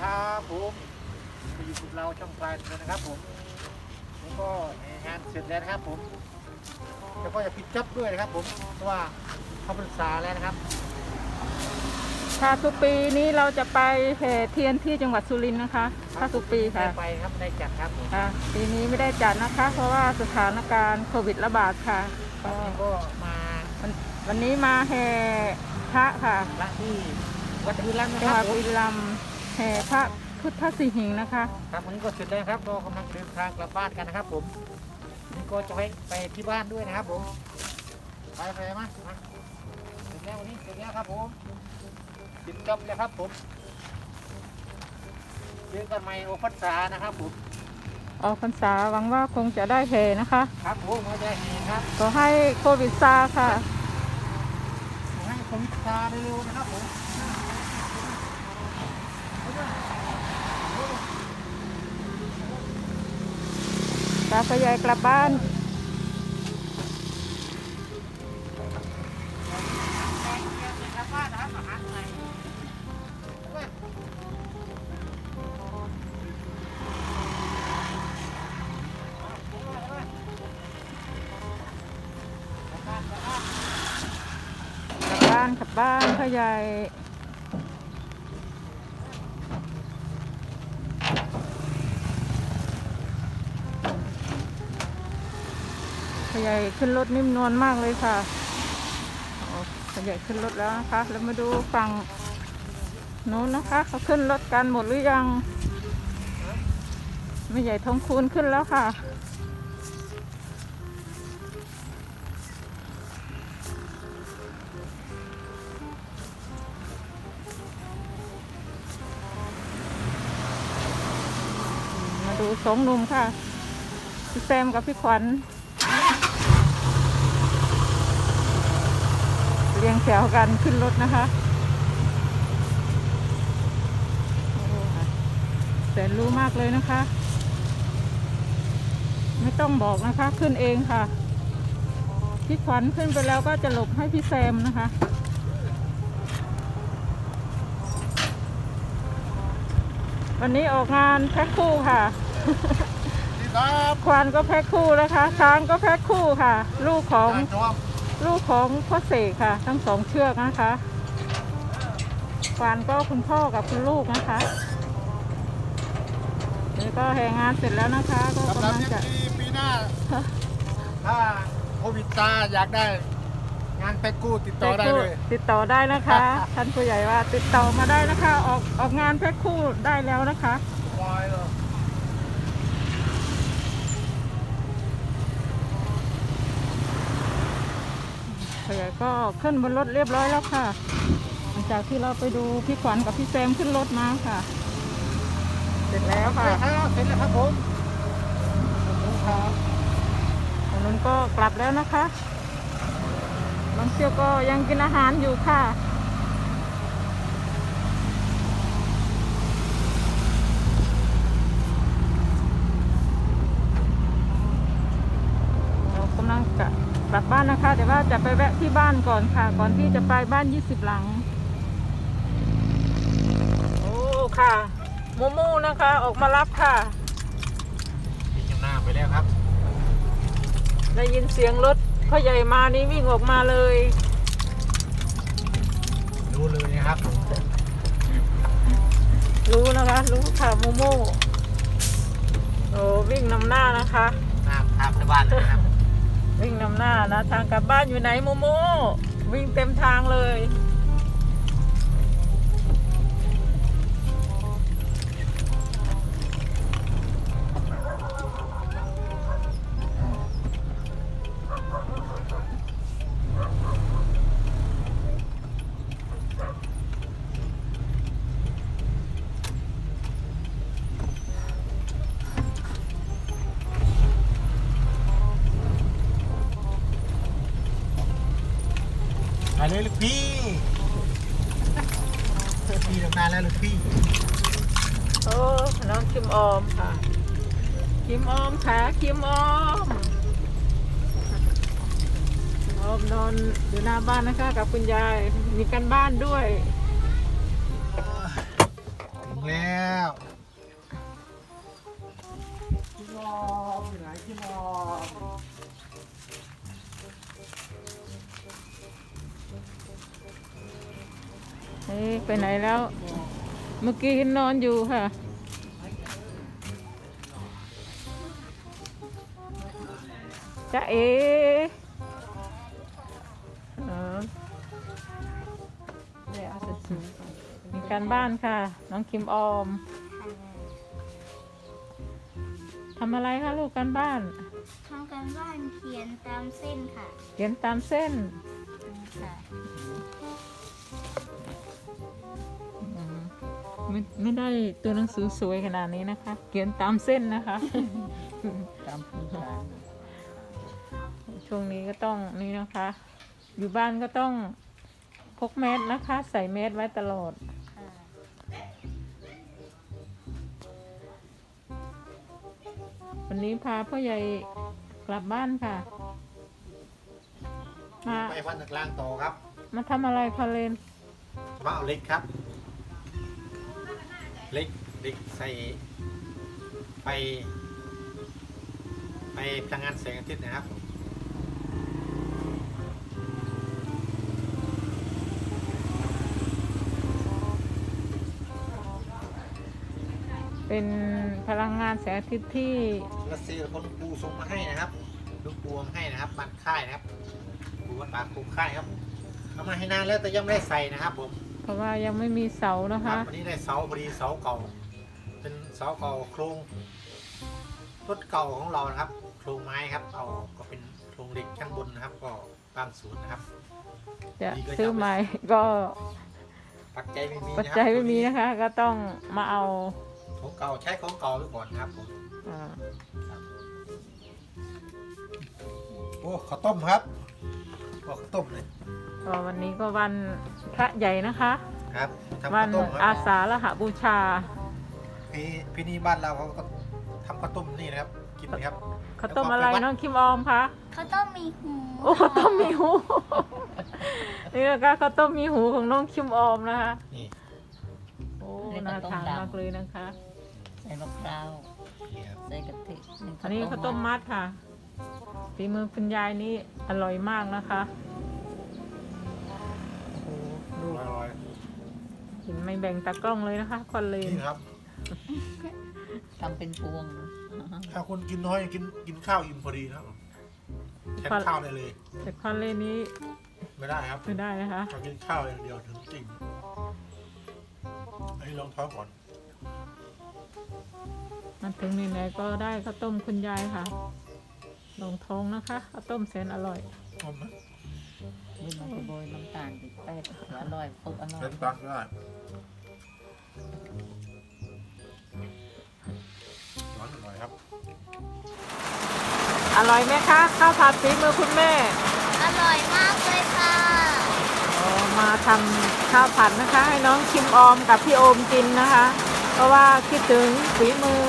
ครับผมมาอยู่กับเราช่องปลายเลยนะครับผมผมก็งานเสร็จแล้วนะครับผมแล้วก็จะปิดจ็อบด้วยนะครับ ผมเพราะว่าเขาปรึกษาแล้วนะครับค่ะทุกปีนี้เราจะไปแห่เทียนที่จังหวัดสุรินทร์นะคะถ้าทุกปีค่ะได้ไปครับได้จัดครับผมค่ะปีนี้ไม่ได้จัดนะคะ เพราะว่าสถานการณ์โควิดระบาดค่ะตอก็นนี้ก็มาวันวันนี้มาแห่พระค่ะละที่วัดบุรีรัมย์นะจังคหรัวับดผมบุรีรัมย์ แห่พระพุทธสิหิงค์นะคะ ครับวันนี้ก็เสร็จแล้วครับก็กำลังเดินทางกลับบ้านกันนะครับ ผมนี่ก็จะไปไปที่บ้านด้วยนะครับ ผม ไปไปมามาเสร็จแล้ววันนี้เสร็จแล้วครับผมปิดจ็อบแล้วครับผมเจอกันใหม่โอพัสสานะครับผมออกพรรษาหวังว่าคงจะได้แห่นะคะ ครับผมมาได้เห็นครับขอให้โควิดซาค่ะขอให้โควิดซาเร็วๆนะครับผม ตาพยายกลับบ้านกลับบ้านนะครับอาหารไหนกลับบ้านกลับบ้าน กลับบ้านกลับบ้านพ่อใหญ่พ่อ ใหญ่ขึ้นรถนิ่มนวลมากเลยค่ะโอ้พ่อใหญ่ขึ้นรถแล้วนะคะ แล้วมาดูฝั่งโน้นนะคะ เขาขึ้นรถกันหมดหรือยัง ไม่ใหญ่ทองคูณขึ้นแล้วค่ะ มาดูสองหนุ่มค่ะพี่แซมกับพี่ขวัญ รียงแถวกันขึ้นรถนะคะโอ้ค่ะแสนรู้มากเลยนะคะ ไม่ต้องบอกนะคะขึ้นเองค่ะพี่ขวัญขึ้นไปแล้วก็จะหลบให้พี่แซมนะคะวันนี้ออกงานแพ็คคู่ค่ะนี่ครับควานก็แพ็คคู่นะคะ ช้างก็แพ็คคู่ค่ะ ลูกของจอม ลูกของพ่อเสกค่ะ ทั้งสองเชือกนะคะควานก็คุณพ่อกับคุณลูกนะคะนี่ก็แห่งานเสร็จแล้วนะคะ ก็สำหกำรับลังเอฟจะซีปีหน้า ถ้าโควิดซาอยากได้ งานแพ็กกู้ติดต่อได้เลย ติดต่อได้นะคะ ท่านผู้ใหญ่ว่าติดต่อมาได้นะคะ ออกออกงานแพ็คคู่ได้แล้วนะคะวายเลย ผู้ใหญ่ก็ขึ้นบนรถเรียบร้อยแล้วค่ะ หลังจากที่เราไปดูพี่ขวัญกับพี่แซมขึ้นรถมาค่ะ เสร็จแล้วค่ะครับเสร็จแล้วครับผมขอบคุณครับทางนู้นก็กลับแล้วนะคะบางเชี่ยวก็ยังกินอาหารอยู่ค่ะเรากำลังกะ กลับบ้านนะคะ แต่ว่าจะไปแวะที่บ้านก่อนค่ะ ก่อนที่จะไปบ้าน20หลัง โอ้ค่ะโมโม่นะคะ ออกมารับค่ะยิงยังหน้าไปแล้วครับ ได้ยินเสียงรถพ่อใหญ่มานี่วิ่งออกมาเลยดูเลยนะครับ รู้นะคะ รู้ค่ะโมโม่โอ้วิ่งนำหน้านะคะ หน้าทางในบ้านเลยนะครับวิ่ง นะทางกลับบ้านอยู่ไหนโมโมวิ่งเต็มทางเลย ไปเลยลูกพี่พี่ลงนานแล้วลูกพี่โอ้น้องคิมออมค่ะ คิมออมค่ะคิมออมคิมออมนอนอยู่หน้าบ้านนะคะ กับคุณยายมีกันบ้านด้วยงแล้วพี่มอมอยู่ไหนพี่มอม เฮ้ยไปไหนแล้ว เมื่อกี้นอนอยู่ค่ะ จะเอเออมีการบ้านค่ะ น้องคิมออมทำอะไรคะลูกการบ้านทำการบ้านเขียนตามเส้นค่ะ เขียนตามเส้นค่ะ ไม่ไม่ได้ตัวหนังสือสวยขนาดนี้นะคะ เขียนตามเส้นนะคะ ตามพื้นฐานช่วงนี้ก็ต้องนี่นะคะ อยู่บ้านก็ต้องพกแมสนะคะ ใส่แมสไว้ตลอดค่ะวันนี้พาพ่อใหญ่กลับบ้านค่ะ มาไปวันตะกลางต่อครับ มาทำอะไรคะเลนมาเอาเล็กครับ เล็กเล็กใส่ไปไปพลังงานแสงอาทิตย์นะครับเป็นพลังงานแสงอาทิตย์ที่รัสเซียคนปูส่งมาให้นะครับลูกปูมาให้นะครับบัตรค่ายนะครับปูวัดปากปูค่ายครับเอามาให้นานแล้วแต่ยังไม่ได้ใส่นะครับผมเพ ราะว่ายังไม่มีเสานะครัคะ บวันนี้ได้เสาพอดีเสาเก่า เป็นเสาเก่าโครงรถเก่าของเรานะครับ โครงไม้ครับ เอาก็เป็นโครงเหล็กข้างบนนะครับ ก็บางส่วนนะครับ จะซื้อใหม่ก็ปัจจัยไม่มีปัจนะครับจัยไม่มีนะคะ ก็ต้องมาเอาของเก่าใช้ของเก่าไปก่อนนะครับผมอ่าโอ้ข้าวต้มครับ โอ้ข้าวต้มเลยก็วันนี้ก็วันพระใหญ่นะคะ ครับทำวัข้านวต้มคอารับสาฬหบูชาพี่พี่นี่บ้านเราเขาก็ทำข้าวต้มนี่นะครับ กินนะครับ ข้าวต้มอะไรน้องคิมออมคะเขาต้องมีหูโอ้ข้าวต้มมีหูนี่นะคะข้าวต้มมีหูของน้องคิมออมนะคะนี่โอ้น่าทานมากเลยนะคะ ใส่มะพร้าวนี่ครับใส่กะทิอันนี้ข้าวต้มมัดค่ะฝีมือคุณยายนี่ อร่อยมากนะคะโอ้โหดูอร่อยเห็นไม่แบ่งตากล้องเลยนะคะควันเลๆนนี่ครับ ทำเป็นพวงนะถ้าคนกินน้อยกินกินข้าวอิ่มพอดีนะครับแทนข้าวได้เลย แต่ควันเลนนี้ไม่ได้ครับไม่ได้นะคะเรากินข้าวอย่างเดียวถึงจริงอันนี้ลองท้องก่อน มาถึงนี่ไหนก็ได้ข้าวต้มคุณยายค่ะ ลงท้องนะคะข้าวต้มแสนอร่อยหอมไหมนี่มันก็โรยน้ำตาลติดแป้งอร่อยครบอร่อยเล่นตังได้ร้อนอร่อยครับ อร่อยไหมคะ ข้าวผัดฝีมือคุณแม่ อร่อยมากเลยค่ะอ๋อมาทำข้าวผัดนะคะ ให้น้องคิมออมกับพี่โอมกินนะคะ เพราะว่าคิดถึงฝีมือ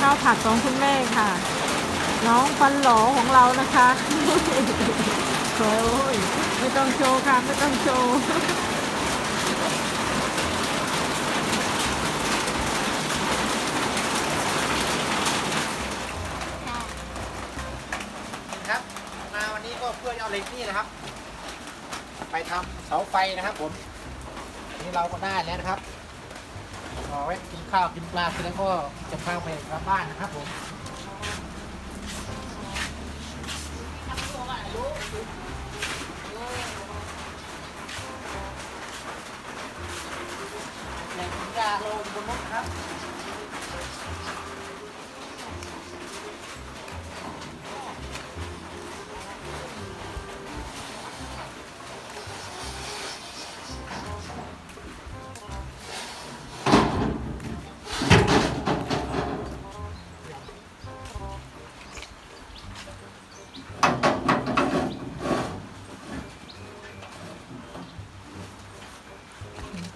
ข้าวผัดของคุณแม่ค่ะ น้องฟันหลอของเรานะคะโอ้ยไม่ต้องโชว์ค่ะ ไม่ต้องโชว์ครับ มาวันนี้ก็เพื่อจะเอาเหล็กนี่นะครับ ไปทำเสาไฟนะครับผมนนี้เราก็ได้แล้วนะครับก็ไว้กินข้าวกินปลาเสร็จแล้วก็จะพาไปกลับบ้านนะครับผม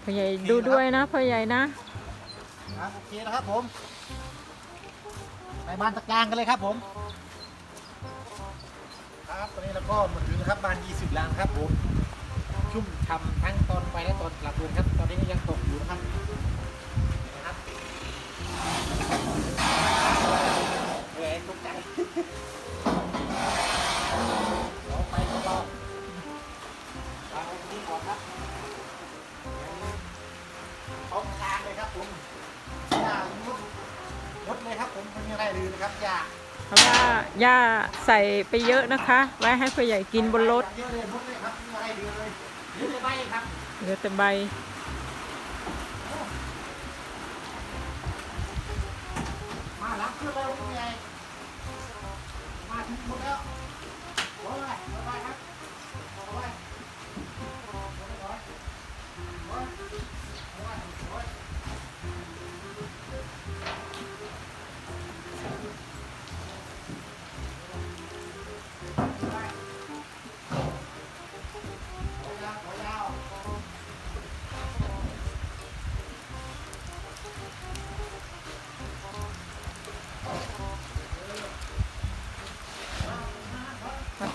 พ่อใหญ่ดูด้วยนะพ่อใหญ่นะครับโอเคนะครับผม ไปบ้านตะกลางกันเลยครับผม ครับตอนนี้เราก็หมดถึงนครับบ้านยี่สิบล้านครับผมชุ่มฉ่ำทั้งตอนไปและตอนกลับคืนครับ ตอนนี้ยังตกอยู่นะครับนะครับเหนื่อยตกใจ ผมหญ้าลดลดเลยครับผมไม่มีอะไรเลยนะครับหญ้าเพราะว่าย่าใส่ไปเยอะนะคะ ไว้ให้พ่อใหญ่กินบนรถเยอะเลยลดเลยครับไม่มีอะไรเลยเลยเหลือแต่ใบครับ เหลือแต่ใบ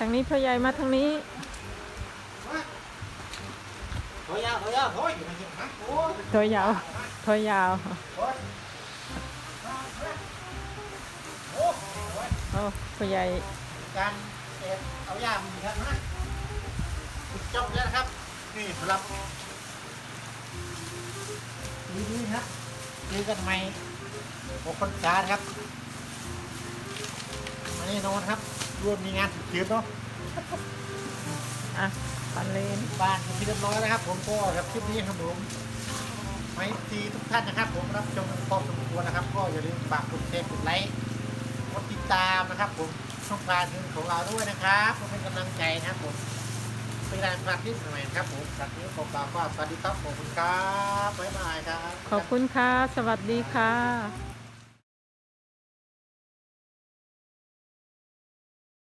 ทางนี้พ่อใหญ่มาทางนี้ถอยยาวถอยยาวถอยอยู่ในหินนะโอ้ยตัวยาวตัวยาวโอ้ยโอ้พ่อใหญ่การเอ็ดเอายามครับนะจบแล้วนะครับ นี่สำหรับดีดีๆครับเจอกันใหม่หกคนกาครับมาแน่นอนครับ รวมมีงานสุดเขียนเนาะอะปันเลนบ้านเป็นที่เรียบร้อยแล้วครับ ผมก็กับคลิปนี้ครับผมไม่ทีทุกท่านนะครับ ผมรับชมกันพอสมควรนะครับ ก็อย่าลืมฝากกดแชร์กดไลค์กดติดตามนะครับ ผมช่องทางของเราด้วยนะครับเพื่อเป็นกำลังใจนะครับผมเป็นการฝากที่สมัยครับผมจากนี้ผมกล่าวว่าสวัสดีครับขอบคุณครับบ๊ายบายครับขอบคุณค่ะ สวัสดีค่ะ